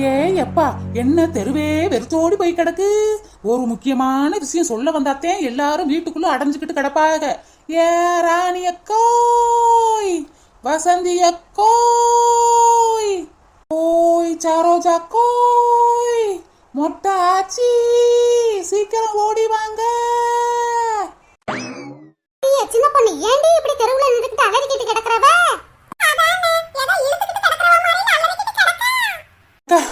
ஏ எப்பா என்ன தெருவே வெறுத்தோடி போய் கிடக்கு? ஒரு முக்கியமான விஷயம் சொல்ல வந்தாத்தே எல்லாரும் வீட்டுக்குள்ள அடைஞ்சுக்கிட்டு கிடப்பாக. ஏ ராணியக்கோய்! வசந்தியக்கோய்! ஓய் சரோஜா கோய் மொட்டை ஆச்சி சீக்கிரம் ஓடி வாங்க! சின்ன பொண்ணு ஏன்டி இப்படி தெருவுல நின்னுக்கிட்டு அலறிக்கிட்டு கிடக்குறவ? அக்கா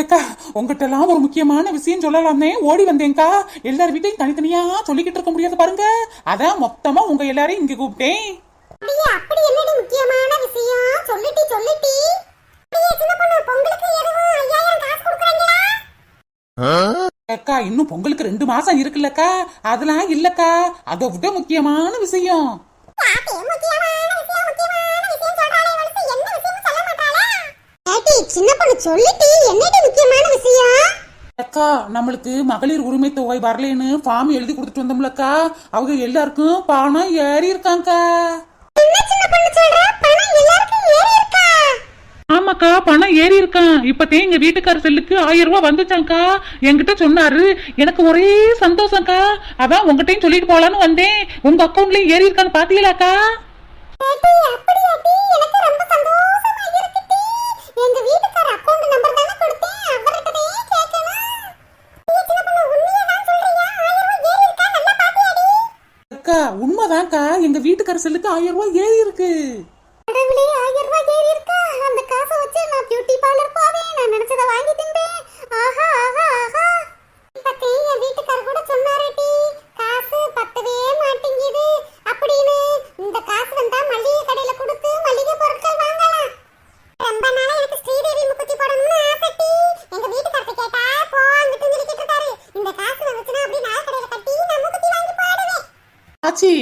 ஏக்கா உங்ககிட்ட எல்லாம் ஒரு முக்கியமான விஷயம் சொல்லலாம்னே ஓடி வந்தேன்க்கா. எல்லார் வீட்டையும் தனித்தனியா சொல்லிக்கிட்டு இருக்க முடியாது பாருங்க. அதான் மொத்தமா உங்க எல்லாரையும் இங்க கூப்பிட்டேன். அப்படி என்னடி முக்கியமான விஷயம்? சொல்லிட்டி சொல்லிட்டி அக்கா இன்னும் பொங்கலுக்கு ரெண்டு மாசம் இருக்குல்லக்கா. அதெல்லாம் இல்லக்கா. அதை விட முக்கியமான விஷயம். முக்கியமான விஷயம் ஏட்டி சின்ன பொண்ணு சொல்லிட்டி என்னடி முக்கியமான விஷயம்? அக்கா நம்மளுக்கு மகளிர் உரிமை தொகை வரலைன்னு ஃபார்ம் எழுதி கொடுத்துட்டு வந்தோம்லக்கா. அவங்க எல்லாருக்கும் பணம் ஏறி இருக்காங்கக்கா. என்ன சின்ன பொண்ணு சொல்ற? பணம் எல்லாருக்கும் ஏறி இருக்கா? ஆமாக்கா பணம் ஏறி இருக்கான். இப்பத்தே எங்க வீட்டுக்கார செல்லுக்கு ஆயிரம் ரூபாய் வந்துச்சாங்க்கா என்கிட்ட சொன்னாரு. எனக்கு ஒரே சந்தோஷம்க்கா. அதான் உங்ககிட்டயும் சொல்லிட்டு போலான்னு வந்தேன். உங்க அக்கவுண்ட்லயும் ஏறி இருக்கான்னு பாக்கலக்கா ஏட்டி, அப்படியாட்டி? எனக்கு ரொம்ப சந்தோஷமா இருக்குடி. எங்க வீட்டுக்கார account number தானே கொடுத்தேன். அவர்கிட்டயே கேட்கணும். நீ சின்ன பொண்ணு, உண்மையாதான் சொல்றியா? ஆயிரம் ரூபாய் ஏறி இருக்கா? நல்லா பாத்தியாடி? அக்கா உண்மைதான்க்கா எங்க வீட்டுக்கார செல்லுக்கு ஆயிரம் ரூபாய் ஏறி இருக்கு கடவுளே, ஆயிரம் ரூபாய் ஏறி இருக்கா? அந்த காசை வச்சு நான் beauty parlor போவேன். நான் நினைச்சதை வாங்கி தின்பேன். ஆஹா, ஆஹா, ஆஹா. இப்பத்தே என் வீட்டுக்காரர் கூட சொன்னாருடி, காசு பத்தவே மாட்டேங்குது அப்படின்னு. இந்த காசு வந்தா மளிகை கடையில கொடுத்து மளிகை பொருட்கள் வாங்கலாம் ரொம்ப நாளா எனக்கு ஸ்ரீதேவி முக்குத்தி போடணும்னு ஆசைட்டி எங்க வீட்டுக்காரத்தை கேட்டா போ அங்கிட்டு சொல்லிக்கிட்டு இருக்காரு இந்த காசு வந்துச்சுன்னா அப்படியே நாள் கடையில கட்டி நான் முக்குத்தி வாங்கி போடுவேன் ஆச்சி நீங்க அந்த காசை வச்சு என்ன செய்வீங்க அடியே அந்த காசை வச்சு மலைக்கோட்டையா கட்ட முடியும் காலையில இட்லி பூரி பொங்கல்னு வாங்கி திங்கிறோம்ல அதுக்கெல்லாம் பாக்கி இருக்குடி இந்த காசை தேன் கொடுக்கணும் அடியே சின்ன பொண்ணு அந்த காசை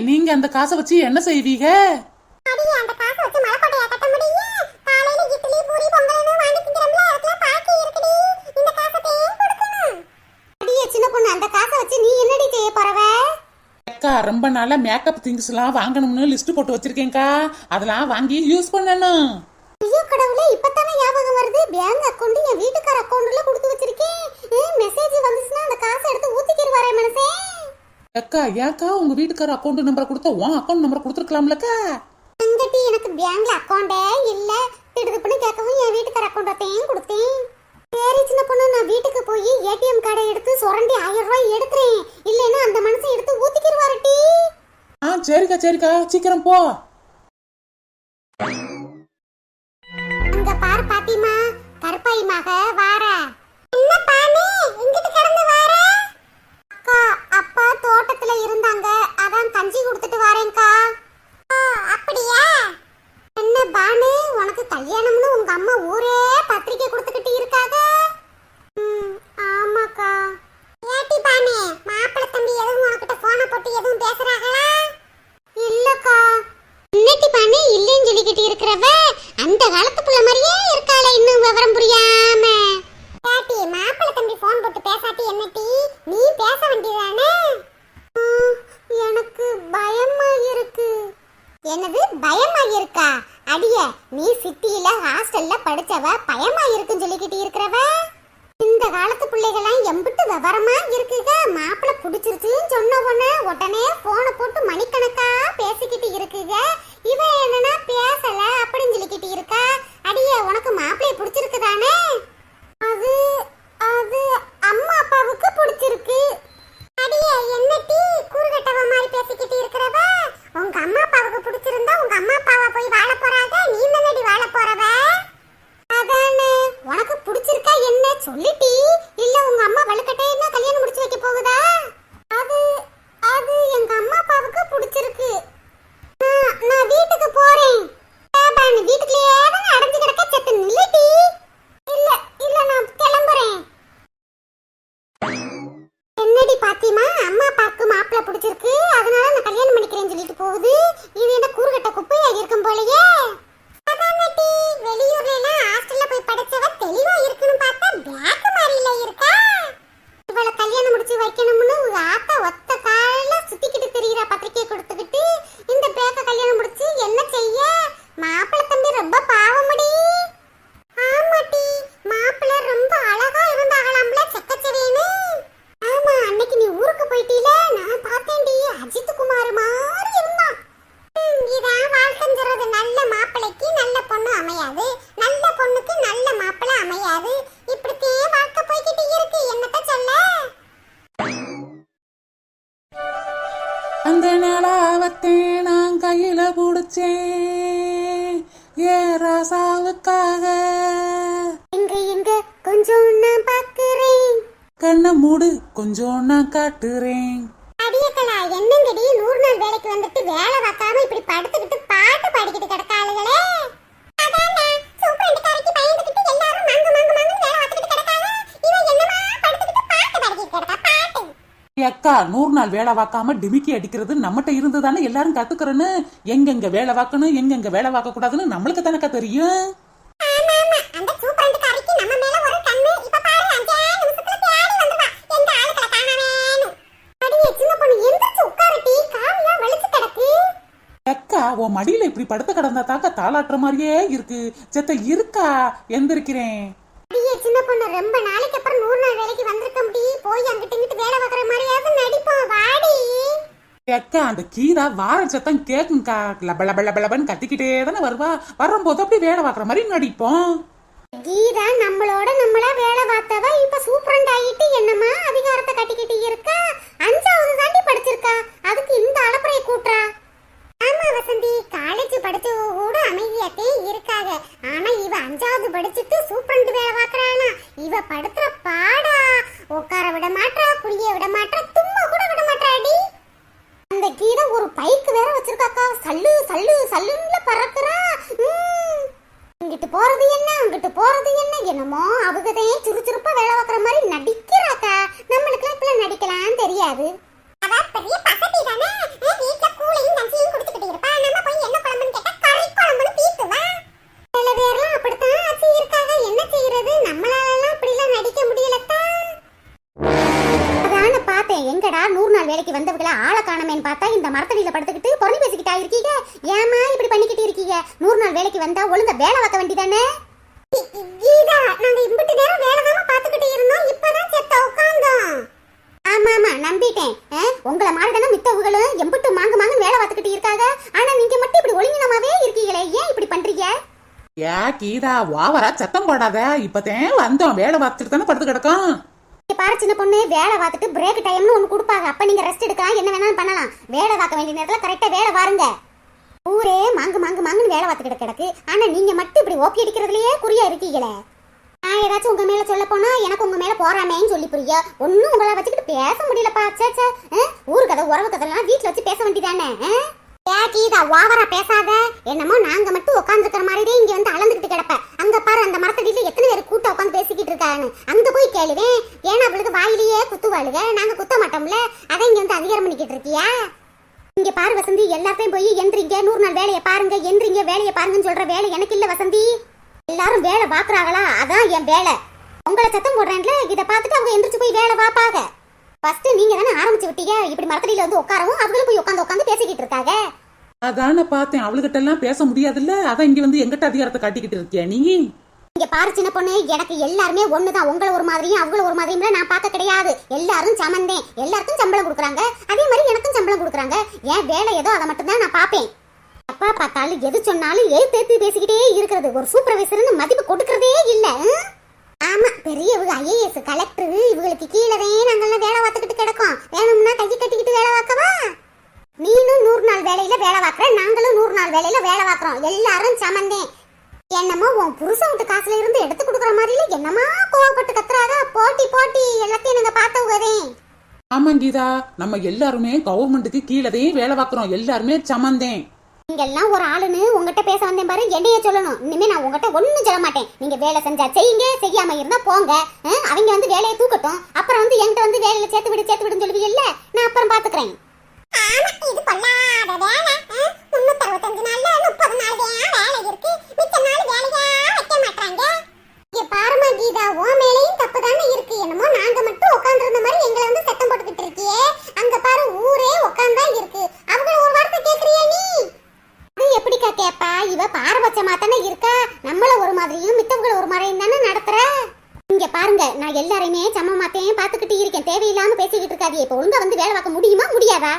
வச்சு நீ என்னடி செய்ய போறவ? அக்கா ரொம்ப நாளா மேக்கப் திங்ஸ் எல்லாம் வாங்கணும்னு லிஸ்ட் போட்டு வச்சிருக்கேன்க்கா. அதெல்லாம் வாங்கி யூஸ் பண்ணணும். ஐயோ கடவுளே இப்பதானே ஞாபகம் வருது. பேங்க் அக்கவுண்ட் என் வீட்டுக்கார அக்கவுண்ட்ல கொடுத்து வச்சிருக்கேன். மெசேஜ் வந்துச்சுன்னா அந்த காசை எடுத்து ஊத்திக்கிடுவாரே மனசே அக்கா ஏக்கா உங்க வீட்டுக்கார அக்கௌண்ட் நம்பர் கொடுத்தா உன் அக்கௌண்ட் நம்பர் கொடுத்துருக்கலாம்லக்கா? அங்கட்டி எனக்கு பேங்க்ல அக்கவுண்டே இல்ல. திடுதுப்புன்னு கேட்கவும் என் வீட்டுக்கார அக்கவுண்டத்தையும் கொடுத்தேன். சரி சின்ன பொண்ணு நான் வீட்டுக்கு போய் ஏடிஎம் கார்டை எடுத்து சுரண்டி ஆயிரம் ரூபாய் எடுக்கிறேன். இல்லைன்னா அந்த மனுஷன் எடுத்து ஊத்திக்கிடுவாருட்டி ஆ சரிக்கா சரிக்கா. சீக்கிரம் போ. என்னது பயமா இருக்கா அடிய நீ சிட்டியில ஹாஸ்டல்ல படிச்சவ பயமா இருக்குன்னு சொல்லிக்கிட்டு இருக்கிறவ? இந்த காலத்து பிள்ளைகள்லாம் எம்பிட்டு விவரமா இருக்குக? மாப்பிள்ள பிடிச்சிருச்சுன்னு சொன்ன உடனே உடனே போனை போட்டு மணிக்கணக்கா பேசிக்கிட்டு இருக்குங்க இவ என்னன்னா பேசல அப்படின்னு சொல்லிக்கிட்டு இருக்கா? அடியே உனக்கு மாப்பிள்ளைய பிடிச்சிருக்குதானே அது அது அம்மா அப்பாவுக்கு பிடிச்சிருக்கு. பேசிக்கிட்டு இருக்கிறவ? உங்க அம்மா அப்பாவுக்கு பிடிச்சிருந்தா உங்க அம்மா அப்பாவை போய் வாழ போறாங்க நீ தானடி வாழ போறவ? அதானே உனக்கு பிடிச்சிருக்கா என்ன? சொல்லிட்டி இல்ல உங்க அம்மா வலுக்கட்டைன்னா கல்யாணம் முடிச்சு வைக்க போகுதா? அது அது எங்க அம்மா அப்பாவுக்கு பிடிச்சிருக்கு. நான் நான் கண்ணை மூடு கொஞ்சம் நான் காட்டுறேன். அடியக்கலா என்னங்கடி நூறு நாள் வேலைக்கு வந்துட்டு வேலை பார்க்காம இப்படி படுத்துக்கிட்டு பாட்டு பாடிக்கிட்டு கிடக்க ஆளுகளே? அதானே சூப்பரண்டுக்காரிக்கு பயந்துக்கிட்டு எல்லாரும் மாங்கு மாங்கு மாங்கு வேலை பார்த்துக்கிட்டு கிடக்காங்க. இவன் என்னமா படுத்துக்கிட்டு பாட்டு பாடிக்கிட்டு கிடக்கா? பாட்டு. அக்கா நூறு நாள் வேலை பார்க்காம டிமிக்கி அடிக்கிறது நம்மகிட்ட இருந்து தானே எல்லாரும் கத்துக்கிறேன்னு? எங்கெங்க வேலை பார்க்கணும் எங்கெங்க வேலை பார்க்க கூடாதுன்னு நம்மளுக்கு தானக்கா தெரியும்? உன் மடியில இப்படி படுத்து கிடந்தா தாக்கா தாளாட்டுற மாதிரியே இருக்கு. செத்த இருக்கா? எந்திருக்கிறேன். அடியே சின்ன பொண்ணு ரொம்ப நாளைக்கு அப்புறம் நூறு நாள் வேலைக்கு வந்திருக்க முடி. போய் அங்கிட்டு இங்கிட்டு வேலை பார்க்குற மாதிரியாவது நடிப்போம். வாடி. அக்கா அந்த கீதா வார சத்தம் கேக்குங்கக்கா லப லப லப லபன்னு கத்திக்கிட்டே தானே வருவா. வரும்போது அப்படி வேலை பார்க்குற மாதிரி நடிப்போம். கீதா நம்மளோட நம்மளா வேலை பார்த்தவ இப்ப சூப்பரண்ட் ஆகிட்டு என்னமா அதிகாரத்தை கட்டிக்கிட்டு இருக்கா? அஞ்சாவது தாண்டி படிச்சிருக்கா. அதுக்கு இந்த அளப்பறையை கூட்டுறா. ஆமா வசந்தி காலேஜ் படிச்சவ கூட அமைதியாத்தே இருக்காங்க ஆனா இவ அஞ்சாவது படிச்சுட்டு சூப்பரண்ட் வேலை பாக்குறானா இவ படுத்துற பாடா உட்கார விட மாட்டா புளிய விட மாட்டா தும்மா கூட விட மாட்டாடி அந்த கீதை ஒரு பைக்கு வேற வச்சிருக்காக்கா சல்லு சல்லு சல்லுன்னு பறக்குறா உம். இங்கிட்டு போறது என்ன அங்கிட்டு போறது என்ன என்னமோ அவகதையே சுறுசுறுப்பா வேலை பார்க்குற மாதிரி நடிக்கிறாக்கா நம்மளுக்கு இப்பெல்லாம் நடிக்கலாம் தெரியாது அவ பெரிய பசதி தானே வீட்ல கூலையும் நஞ்சியும் குடிச்சுக்கிட்டு இருப்பா நம்ம போய் என்ன குழம்புன்னு கேட்டா கறி குழம்புன்னு தீர்த்துவா சில பேர்லாம் அப்படித்தான் ஆச்சு இருக்காங்க என்ன செய்யறது நம்மளால அப்படிலாம் நடிக்க முடியலத்தா அதான பார்த்தேன் எங்கடா நூறு நாள் வேலைக்கு வந்தவங்கள ஆளை காணமேன்னு பார்த்தா இந்த மரத்தடியில படுத்துக்கிட்டு பொறி பேசிக்கிட்டா இருக்கீங்க ஏமா இப்படி பண்ணிக்கிட்டு இருக்கீங்க நூறு நாள் ஒழுங்கா வேலை பார்க்க வேண்டியதானே? கீதா நாங்க இம்பிட்டு நேரம் வேலை தானே பார்த்துக்கிட்டு இருந்தோம். இப்பதான் செத்த உட்கார்ந்தோம் ஆமா ஆமா நம்பிட்டேன் உங்களை மாதிரி தானே மித்தவங்களும் எம்பிட்டு மாங்கு மாங்கு வேலை பார்த்துக்கிட்டு இருக்காங்க ஆனா நீங்க மட்டும் இப்படி ஒழுங்கினமாவே இருக்கீங்களே. ஏன் இப்படி பண்றீங்க? ஏ கீதா ஓவரா சத்தம் போடாத. இப்பதான் வந்தோம். வேலை பார்த்துட்டு தானே படுத்து கிடக்கும். பாரு சின்ன பொண்ணு. வேலை பார்த்துட்டு பிரேக் டைம்னு ஒன்று கொடுப்பாங்க. அப்ப நீங்க ரெஸ்ட் எடுக்கலாம். என்ன வேணாலும் பண்ணலாம். வேலை பார்க்க வேண்டிய நேரத்துல கரெக்டா வேலை பாருங்க. ஊரே மாங்கு மாங்கு மாங்குன்னு வேலை பார்த்துக்கிட்டு கிடக்கு. ஆனா நீங்க மட்டும் இப்படி ஓப்பி அடிக்கிறதுலயே குறியா இருக்கீங்களே? நான் ஏதாச்சும் உங்க மேல சொல்ல போனா எனக்கு உங்க மேல போறாமேன்னு சொல்லி புரிய ஒன்னும் உங்களை வச்சுக்கிட்டு பேச முடியலப்பா. சே சே ஊரு கதை உறவு கதைலாம் வீட்டுல வச்சு பேச வேண்டியதானே? கீதா ஓவரா பேசாத. என்னமோ நாங்க மட்டும் உட்காந்துருக்கிற மாதிரி இங்க வந்து அளந்துக்கிட்டு கிடப்ப. அங்க பாரு அந்த மரத்தடியில எத்தனை பேர் கூட்ட உட்காந்து பேசிக்கிட்டு இருக்காங்க அங்க போய் கேளுவேன். ஏன்னா அவளுக்கு வாயிலேயே குத்துவாளுக நாங்க குத்த மாட்டோம்ல. அதை இங்க வந்து அதிகாரம் பண்ணிக்கிட்டு இருக்கியா? இங்க பாரு வசந்தி எல்லாத்தையும் போய் எந்திரிங்க நூறு நாள் வேலையை பாருங்க எந்திரிங்க வேலையை பாருங்கன்னு சொல்ற வேலை எனக்கு இல்ல வசந்தி. எல்லாரும் வேலை பாக்குறாங்களா? அதான் என் வேலை. உங்களை சத்தம் போடுறேன்ல இதை பார்த்துட்டு அவங்க எந்திரிச்சு போய் வேலை பார்ப்பாங்க ஃபர்ஸ்ட் நீங்க தானே ஆரம்பிச்சு விட்டீங்க இப்படி மரத்தடியில வந்து உட்காரவும் அவங்களும் போய் உட்காந்து உட்காந்து பேசிக்கிட்டு இருக்காங்க அதான பார்த்தேன் அவளுகிட்ட எல்லாம் பேச முடியாதுல்ல அதான் இங்க வந்து எங்கிட்ட அதிகாரத்தை காட்டிக்கிட்டு இருக்கியா நீ? இங்க பாரு சின்ன பொண்ணு எனக்கு எல்லாருமே ஒண்ணுதான். உங்களை ஒரு மாதிரியும் அவங்கள ஒரு மாதிரியும் நான் பார்க்க கிடையாது. எல்லாரும் சமந்தேன். எல்லாருக்கும் சம்பளம் கொடுக்குறாங்க. அதே மாதிரி எனக்கும் சம்பளம் கொடுக்குறாங்க. என் வேலை ஏதோ அதை மட்டும் தான் நான் பார்ப்பேன். அப்பா பார்த்தாலும் எது சொன்னாலும் ஏத்து ஏத்து பேசிக்கிட்டே இருக்கிறது. ஒரு சூப்பர்வைசர்னு மதிப்பு கொடுக்கறதே இல்ல. ஆமா பெரியவங்க ஐஏஎஸ் கலெக்டர் இவங்களுக்கு கீழவே நாங்கெல்லாம் வேலை பார்த்துக்கிட்டு கிடக்கோம். வேணும்னா கை கட்டிக்கிட்டு வேலை பார்க்கவா? நீனும் நூறு நாள் வேலையில வேலை பார்க்கற நாங்களும் நூறு நாள் வேலையில வேலை பார்க்குறோம். எல்லாரும் சமந்தேன். என்னமோ உன் புருஷன் விட்டு காசுல இருந்து எடுத்து கொடுக்குற மாதிரில என்னமா கோவப்பட்டு கத்துறாங்க போட்டி போட்டி. எல்லாத்தையும் நாங்க பார்த்தவங்கதே ஆமா கீதா நம்ம எல்லாருமே கவர்மெண்ட்டுக்கு கீழதே வேலை பார்க்கறோம். எல்லாருமே சமந்தேன். நீங்க எல்லாம் ஒரு ஆளுன்னு உங்ககிட்ட பேச வந்தேன் பாரு என்னைய சொல்லணும். இனிமே நான் உங்ககிட்ட ஒண்ணும் சொல்ல மாட்டேன். நீங்க வேலை செஞ்சா செய்யுங்க செய்யாம இருந்தா போங்க. அவங்க வந்து வேலையை தூக்கட்டும். அப்புறம் வந்து என்கிட்ட வந்து வேலையில சேர்த்து விடு சேர்த்து விடுன்னு சொல்லுவீங்கல்ல நான் அப்புறம் பாத்துக்கிறேன் முன்னூத்தி அறுபத்தஞ்சு நாள்ல முப்பது நாள் வேலை இருக்கு. மிச்ச நாள் வேலையா வைக்க மாட்டாங்க இங்க பாருமா கீதா உன் மேலையும் தப்பு தானே இருக்கு என்னமோ நாங்க மட்டும் உட்கார்ந்திருந்த மாதிரி எங்களை வந்து சத்தம் போட்டுக்கிட்டு இருக்கியே அங்க பாரு ஊரே உட்கார்ந்தா இருக்கு அவங்கள ஒரு வார்த்தை கேக்குறியா நீ அது எப்படிக்கா கேப்பா இவ பாரபட்சமா தானே இருக்கா நம்மள ஒரு மாதிரியும் மித்தவங்கள ஒரு மாதிரியும் தானே நடத்துற இங்க பாருங்க நான் எல்லாரையுமே சமமாத்தையும் பாத்துக்கிட்டு இருக்கேன் தேவையில்லாம பேசிக்கிட்டு இருக்காது இப்ப ஒழுங்கா வந்து வேலை பார்க்க முடியுமா முடியாதா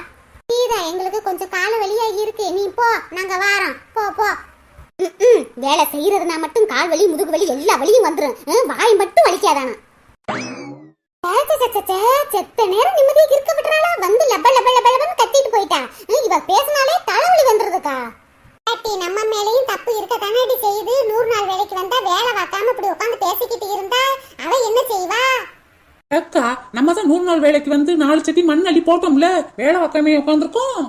கீதா எங்களுக்கு கொஞ்சம் கால வலியா இருக்கு நீ போ நாங்க வாரோம் போ போ ம்ம். வேலை செய்யறதுனா மட்டும் கால் வலி முதுகு வலி எல்லா வலியும் வந்துரும் ம், வாய் மட்டும் வலிக்காதானா சே, சே, சே, சே, செத்த நேரம் நிம்மதியாக இருக்க விட்டுறாளா வந்து லப்ப லப்ப லப்ப லப்பன்னு கத்திட்டு போயிட்டா ம், இவ பேசினாலே நம்ம தான் நூறு நாள் வேலைக்கு வந்து நாலு செட்டி மண் அள்ளி போட்டோம்ல? வேலை பக்கமே உட்காந்துருக்கோம்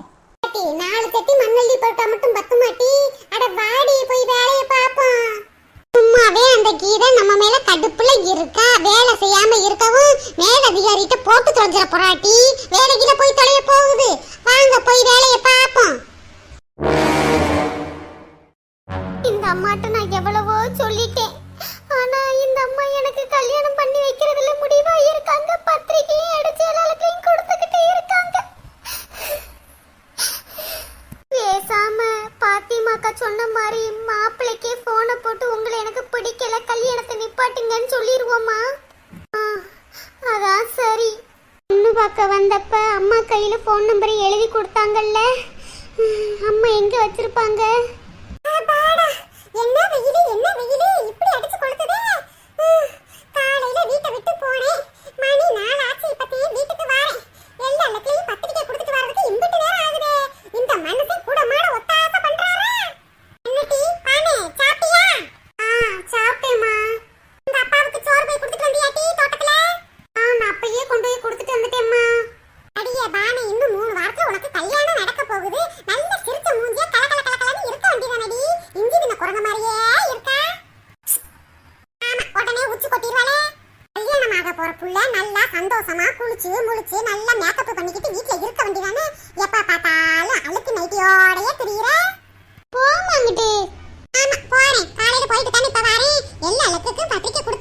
நாலு செட்டி மண் அள்ளி போட்டா மட்டும் பத்து மாட்டி அட வாடி போய் வேலையை பாப்போம் சும்மாவே அந்த கீதை நம்ம மேல கடுப்புல இருக்கா? வேலை செய்யாம இருக்கவும் மேல அதிகாரிட்ட போட்டு தொலைஞ்சிட போறாட்டி வேலைக்குள்ள நிப்பாட்டுங்கன்னு சொல்லிடுவோம்மா ஆ, அதான் சரி. பொண்ணு பார்க்க வந்தப்ப அம்மா கையில் ஃபோன் நம்பரை எழுதி கொடுத்தாங்கல்ல. ம், அம்மா எங்க வச்சிருப்பாங்க? என்ன வெயிலு என்ன வெயிலு? இப்படி அடிச்சு கொடுத்ததே காலையில வீட்டை விட்டு போனேன் மணி நாலு ஆச்சு இப்பத்தையும் வீட்டுக்கு வரேன். எல்லா இடத்துலயும் பத்திரிக்கை கொடுத்துட்டு வரதுக்கு இம்பிட்டு நேரம் ஆகுது. இந்த மனுஷன் கூட மாட ஒத்தாச பண்றாரா என்னடி பானே சாப்பிட்டியா ஆ சாப்பிட்டேம்மா இந்த அப்பாவுக்கு சோறு போய் கொடுத்துட்டு வந்தியாட்டி தோட்டத்துல ஆ நான் அப்பயே கொண்டு போய் கொடுத்துட்டு வந்துட்டேம்மா அடியே பானே இன்னும் மூணு வாரத்துல உனக்கு கல்யாணம் நடக்க போகுது நல்ல சிரிச்ச மூஞ்சியா கல கல கல கலன்னு இருக்க வேண்டியதானடி இஞ்சி தின்ன குரங்க மாதிரியே இருக்கா ஆமா உடனே உச்சி கொட்டிடுவாளே ஒரு புள்ள நல்லா சந்தோஷமா குளிச்சு முழிச்சு நல்லா மேக்கப் பண்ணிக்கிட்டு வீட்ல இருக்க வேண்டியதானே எப்ப பார்த்தாலும் அழுக்கு நைட்டியோடயே திரியிற? போமாங்கிட்டு ஆமா போறேன். காலையில போயிட்டு தானே இப்ப வரேன். எல்லா அழுக்குக்கும் பத்திரிக்கை கொடுத்து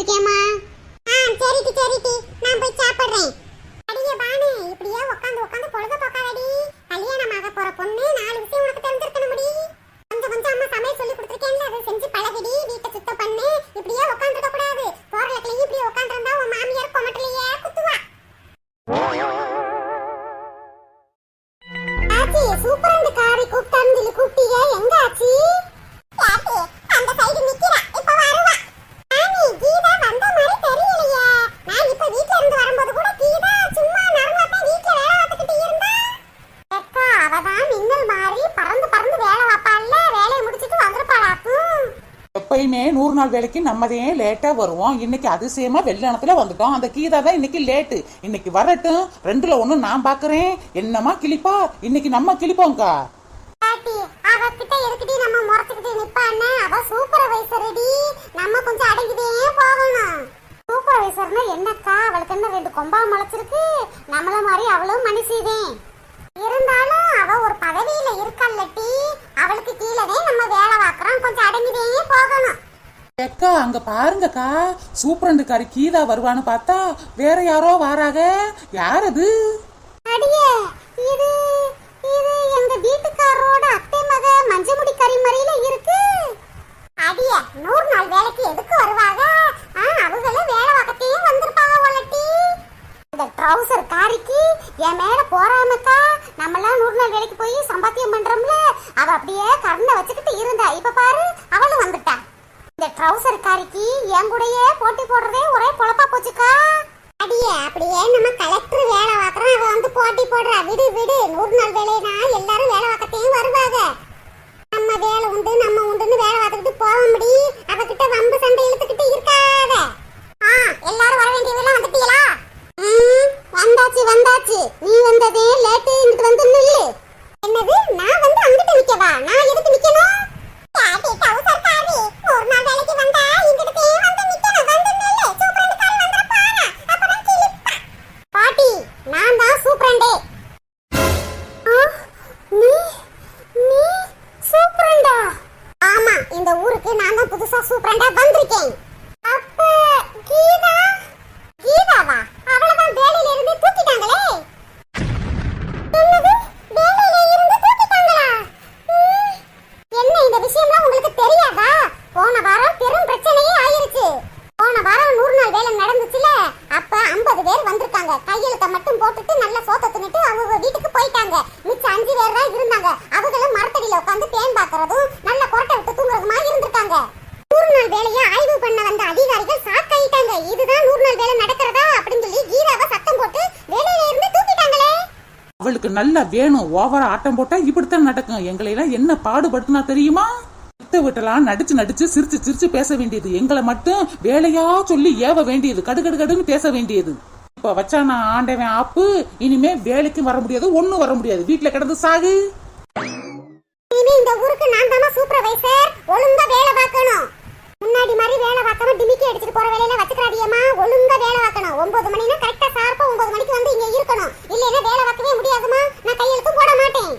அப்பளம் பொரிச்சு வச்சிருக்கேம்மா ஆ சரிடி சரிடி நான் போய் சாப்பிடுறேன். அடியே பானு இப்படியே உட்காந்து உட்காந்து பொழுத போக்காதடி. கல்யாணமாக போற பொண்ணு நாலு விஷயம் உனக்கு தெரிஞ்சிருக்கணும் முடி கொஞ்சம் கொஞ்சம் அம்மா சமையல் சொல்லி கொடுத்துருக்கேன்ல அதை செஞ்சு பழகடி. வீட்டை சுத்தம் பண்ணு. இப்படியே உட்காந்துருக்க நாள் வேலைக்கு நம்மதே லேட்டாக வருவோம். இன்னைக்கு அதிசயமா வெள்ளணத்துல வந்துட்டோம். அந்த கீதா தான் இன்னைக்கு லேட்டு இன்னைக்கு வரட்டும். ரெண்டுல ஒண்ணு நான் பார்க்குறேன் என்னமா கிளிப்பா இன்னைக்கு நம்ம கிளிப்போம்க்கா பாட்டி அவகிட்ட எதுக்கிட்டி நம்ம முறைச்சுக்கிட்டு நிப்பான்னு? அவ சூப்பர்வைசர்டி நம்ம கொஞ்சம் அடங்கிட்டே போகணும். சூப்பர்வைசர்னா என்னக்கா? அவளுக்கு என்ன ரெண்டு கொம்பா முளைச்சிருக்கு? நம்மள மாதிரி அவளும் மனுஷிதேன் இருந்தாலும் அவ ஒரு பதவியில இருக்கல்லட்டி அவளுக்கு கீழே நம்ம வேலை பார்க்கறோம். கொஞ்சம் அடங்கிட்டே போகணும். அக்கா அங்க பாருங்கக்கா. சூப்பரண்டுக்காரி கீதா வருவான்னு பார்த்தா வேற யாரோ வாராக? யார் அது அடியே இது இது எங்க வீட்டுக்காரரோட அத்தை மக மஞ்சமுடி கரிமறையில இருக்கு. அடியே நூறு நாள் வேலைக்கு எதுக்கு வருவாங்க ஆ அவங்களும் வேலை பார்க்கத்தையும் வந்திருப்பாங்க போலட்டி இந்த ட்ரௌசர் காரிக்கு என் மேல போறாமக்கா நம்மளாம் நூறு நாள் வேலைக்கு போய் சம்பாத்தியம் பண்றோம்ல அவ அப்படியே கருணை வச்சுக்கிட்டு இருந்தா. இப்ப பாரு அவளும் வந்துட்டா. இந்த ட்ரவுசர் காரிக்கு என் கூடயே போட்டி போடுறதே ஒரே பொழப்பா போச்சுக்கா. அடியே அப்படியே நம்ம கலெக்டர் வேலை பார்க்கறோம். அவ வந்து போட்டி போடுறா. விடு விடு. நூறு நாள் வேலைனா எல்லாரும் வேலை பார்க்கத்தையும் வருவாங்க. நம்ம வேலை உண்டு நம்ம உண்டுன்னு வேலை பார்த்துக்கிட்டு போக முடி. அவகிட்ட வம்பு சண்டை இழுத்துக்கிட்டு இருக்காத. ஆ எல்லாரும் வர வேண்டியதெல்லாம் வந்துட்டீங்களா? ம் வந்தாச்சு வந்தாச்சு. நீ வந்ததே லேட்டு இங்கிட்டு வந்து நில்லு என்னது நான் வந்து அங்கிட்டு நிக்கவா நான் எதுக்கு நிக்கணும் காட்டி டவுசர் காரி ஒரு நாள் வேலைக்கு வந்தா இங்கிட்டு வந்து நிக்கணும் வந்து நில்லு சூப்பரண்ட் காரி வந்துற பாரா அப்புறம் கிளிப்பா பாட்டி நான் தான் சூப்பரண்டே ஆ, நீ நீ சூப்பரண்டா ஆமா இந்த ஊருக்கு நான் தான் புதுசா சூப்பரண்டா வந்திருக்கேன் அப்ப கீதா கீதாவா அவளை தான் வேலையில இருந்து தூக்கிட்டாங்களே என்னது வேலையில இருந்து தூக்கிட்டாங்களா ம், என்ன இந்த விஷயம்லாம் உங்களுக்கு தெரியாதா போன வாரம் பெரும் பிரச்சனையே ஆயிருச்சு போன வாரம் நூறு நாள் வேலை நடந்துச்சுல அப்ப 50 பேர் வந்திருக்காங்க கையெழுத்த மட்டும் போட்டுட்டு நல்ல சோத்த தின்னுட்டு அவங்க வீட்டுக்கு போயிட்டாங்க மிச்சம் அஞ்சு பேர் தான் இருந்தாங்க அவங்களும் மரத்தடியில உட்காந்து பேன் பாக்குறதும் நல்ல கோட்டை விட்டு தூங்குறதுமா இருந்திருக்காங்க நூறு நாள் வேலையை ஆய்வு பண்ண வந்த அதிகாரிகள் சாக்காயிட்டாங்க இதுதான் நூறு நாள் வேலை நடக்கிறதா கீதாவை சத்தம் போட்டு வேலையில இருந்து தூக்கிட்டாங்களே. அவளுக்கு நல்லா வேணும். ஓவரா ஆட்டம் போட்டா இப்படித்தான் நடக்கும். எங்களை எல்லாம் என்ன பாடுபடுத்தினா தெரியுமா? விட்டு விட்டலாம் நடிச்சு நடிச்சு சிரிச்சு சிரிச்சு பேச வேண்டியது. எங்களை மட்டும் வேலையா சொல்லி ஏவ வேண்டியது. கடுகடு கடுன்னு பேச வேண்டியது. இப்ப வச்சானா ஆண்டவன் ஆப்பு. இனிமே வேலைக்கும் வர முடியாது ஒண்ணும் வர முடியாது. வீட்டுல கிடந்து சாகு. இனி இந்த ஊருக்கு நான் தாமா சூப்பர்வைசர் ஒழுங்கா வேலை பார்க்கணும். முன்னாடி மாதிரி வேலை பார்க்காம டிமிக்கி அடிச்சுட்டு போற வேலையில வச்சுக்கிறாதியம்மா ஒழுங்கா வேலை பார்க்கணும். ஒன்பது மணினா கரெக்டா சார்பா ஒன்பது மணிக்கு வந்து இங்க இருக்கணும். இல்லைன்னா வேலை பார்க்கவே முடியாதுமா நான் கையெழுத்தும் போட மாட்டேன்.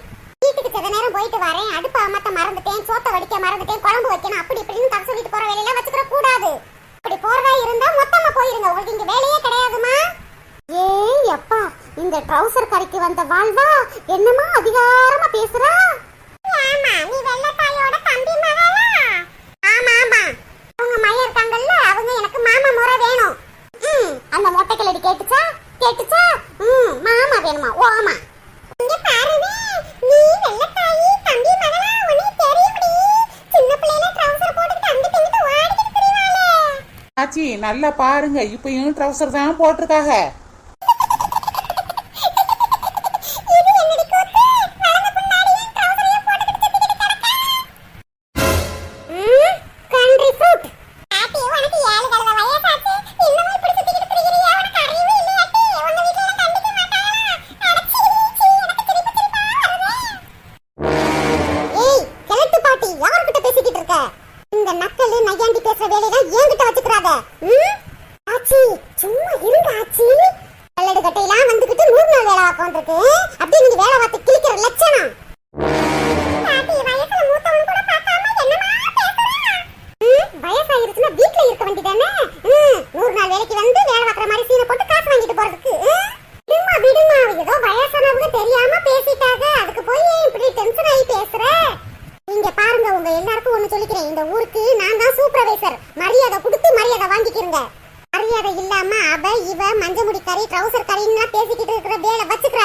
வீட்டுக்கு சில நேரம் போயிட்டு வரேன். அடுப்ப அமத்த மறந்துட்டேன். சோத்த வடிக்க மறந்துட்டேன். குழம்பு வைக்கணும். அப்படி இப்படின்னு கதை சொல்லிட்டு போற வேலையில வச்சுக்கிற கூடாது அப்படி போறதா இருந்தா மொத்தமா போயிருங்க. உங்களுக்கு இங்க வேலையே கிடையாதுமா ஏய் அப்பா இந்த ட்ரௌசர் கடைக்கு வந்த வாழ்வா? என்னமா அதிகாரமா பேசுறா? ஆமா நீ வெள்ள தம்பி மகளா ஆமா ஆமா அவங்க மைய இருக்காங்கல்ல அவங்க எனக்கு மாமா முறை வேணும் ம் அந்த மொட்டை கிளடி கேட்டுச்சா கேட்டுச்சா ம் மாமா வேணுமா ஓ ஆமா இங்க பாருங்க நீ வெள்ளத்தாயி தம்பி மகளா உனக்கு தெரியும்டி சின்ன பிள்ளையில ட்ரவுசர் போட்டுக்கிட்டு அங்கிட்டு இங்கிட்டு ஓடிக்கிட்டு திரிவாளே ஆச்சி நல்லா பாருங்க. இப்பயும் ட்ரௌசர் தான் போட்டிருக்காங்க.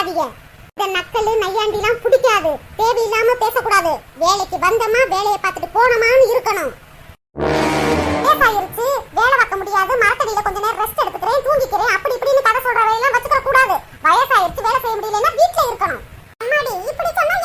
வேலை வச்சுக்கிறாதீங்க இந்த நக்கலு நையாண்டிலாம் பிடிக்காது. தேவையில்லாம பேசக்கூடாது. வேலைக்கு வந்தோமா வேலையை பார்த்துட்டு போனோமான்னு இருக்கணும். லேசாயிருச்சு. வேலை பார்க்க முடியாது. மரத்தடியில கொஞ்ச நேரம் ரெஸ்ட் எடுத்துக்கிறேன் தூங்கிக்கிறேன். அப்படி இப்படின்னு கதை சொல்ற வேலையெல்லாம் வச்சுக்க கூடாது வயசாயிருச்சு வேலை செய்ய முடியலன்னா வீட்ல இருக்கணும். அம்மாடி இப்படி சொன்னா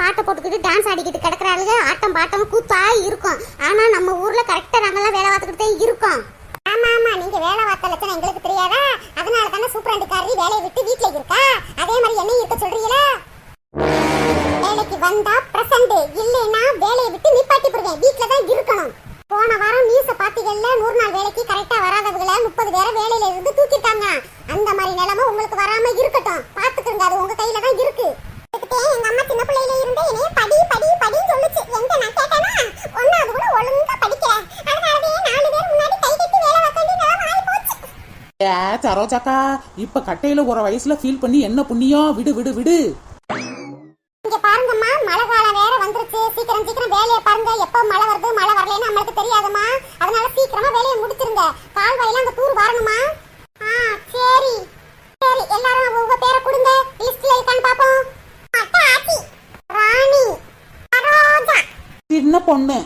பாட்டை போட்டுக்கிட்டு டான்ஸ் ஆடிக்கிட்டு கிடக்குறாளுங்க. ஆட்டம் பாட்டம் கூத்தா இருக்கும். ஆனா நம்ம ஊர்ல கரெக்டா நாங்கெல்லாம் வேலை பார்த்துக்கிட்டே இருக்கோம். ஆமா ஆமா நீங்க வேலை பார்த்த லட்சணம் எங்களுக்கு தெரியாதா? அதனால தானே சூப்பரண்டுக்காரி வேலையை விட்டு வீட்ல இருக்கா? ஏ சரோஜாக்கா இப்ப கட்டையில ஒரு வயசுல ஃபீல் பண்ணி என்ன புண்ணியம் விடு விடு விடு. இங்க பாருங்கம்மா மழை காலம் வேற வந்துருச்சு. சீக்கிரம் சீக்கிரம் வேலையை பாருங்க. எப்போ மழை வருது மழை வரலன்னு நம்மளுக்கு தெரியாதும்மா. அதனால சீக்கிரமா வேலையை முடிச்சிருங்க. கால்வாயில அங்க தூர் வரணுமா ஆ சரி. சரி எல்லாரும் உங்க பேரை கொடுங்க. லிஸ்ட்ல இருக்கான்னு பாப்போம். அட்டா ஆச்சி. ராணி. சரோஜா. சின்ன பொண்ணு.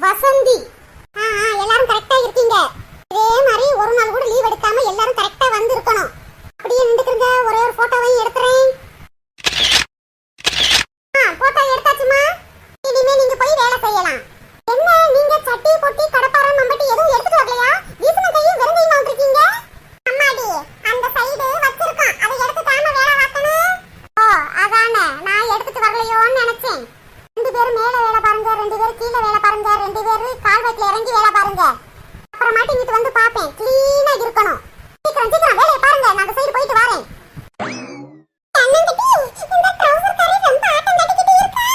வசந்தி. ஆ, எல்லாரும் கரெக்டா இருக்கீங்க. இதே மாதிரி ஒரு நாள் கூட லீவ் எடுக்காம எல்லாரும் கரெக்டா வந்து இருக்கணும் அப்படியே நின்றுக்குங்க ஒரே ஒரு போட்டோவையும் எடுத்துறேன். ஆ போட்டோ எடுத்தாச்சுமா? இனிமே நீங்க போய் வேலை செய்யலாம். என்ன நீங்க சட்டி பொட்டி கடப்பாரம் மம்பட்டி எதுவும் எடுத்துட்டு வரலையா? வீசுன கையும் வெறுங்க வந்திருக்கீங்க அம்மாடி அந்த சைடு வச்சிருக்கோம் அதை எடுத்து தாம வேலை பார்க்கணும் ஓ அதானே நான் எடுத்துட்டு வரலையோன்னு நினைச்சேன் ரெண்டு பேரும் மேல வேலை பாருங்க ரெண்டு பேரும் கீழே வேலை பாருங்க ரெண்டு பேரும் கால்வாய்க்குல இறங்கி வேலை பாருங்க அப்புறமாட்டி இங்கிட்டு வந்து பாப்பேன் கிளீனா இருக்கணும் சீக்கிரம் சீக்கிரம் வேலையை பாருங்க நான் அந்த சைடு போயிட்டு வரேன் இந்த ட்ரவுசர் காரி ரொம்ப ஆட்டம் கட்டிக்கிட்டு இருக்கா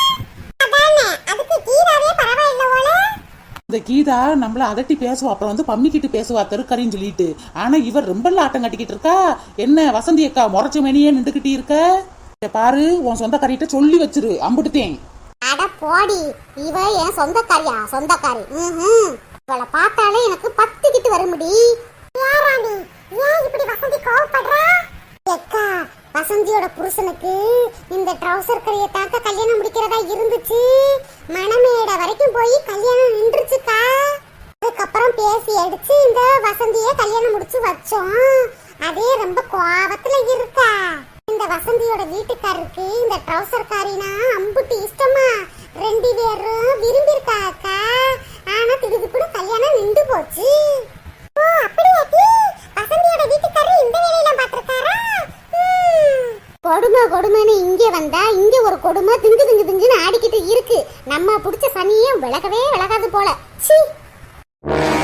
அதானே அதுக்கு கீராவே பரவாயில்ல போல இந்த கீதா நம்மள அதட்டி பேசுவா அப்புறம் வந்து பம்மிக்கிட்டு பேசுவா தெருக்கறின்னு சொல்லிட்டு. ஆனா இவர் ரொம்ப ஆட்டம் கட்டிக்கிட்டு இருக்கா? என்ன வசந்தி அக்கா முறைச்ச மணியே நின்றுகிட்டு இருக்க? பாரு உன் சொந்தக்காரிட்ட சொல்லி வச்சிரு அம்புட்டுத்தேன். அட போடி இவ என் சொந்தக்காரியா? சொந்தக்காரி. ம்ஹும். இவளை பார்த்தாலே எனக்கு பத்துக்கிட்டு வரும்படி யாராணி ஏன் இப்படி வசந்தி கோவப்படுறா? எக்கா வசந்தியோட புருஷனுக்கு இந்த ட்ரௌசர் கரையை தாக்க கல்யாணம் முடிக்கிறதா இருந்துச்சு. மணமேட வரைக்கும் போய் கல்யாணம் நின்றுச்சுக்கா. அப்புறம் பேசி அடிச்சு இந்த வசந்திய கல்யாணம் முடிச்சு வச்சோம். அதே ரொம்ப கோபத்துல இருக்கா. இந்த வசந்தியோட வீட்டுக்காரருக்கு இந்த ட்ரௌசர் காரினா அம்புட்டு இஷ்டமா. ரெண்டு பேரும் விரும்பி அக்கா? ஆனா திடுதுப்புடு கல்யாணம் நின்று போச்சு. ஓ அப்படியாட்டி வசந்தியோட வீட்டுக்காரர் இந்த வேலையெல்லாம் பார்த்திருக்காரா? கொடுமை கொடுமைன்னு இங்கே வந்தா இங்க ஒரு கொடுமை திங்கு திங்கு திங்குன்னு ஆடிக்கிட்டு இருக்கு. நம்ம பிடிச்ச சனியும் விலகவே விலகாது போல. சீ you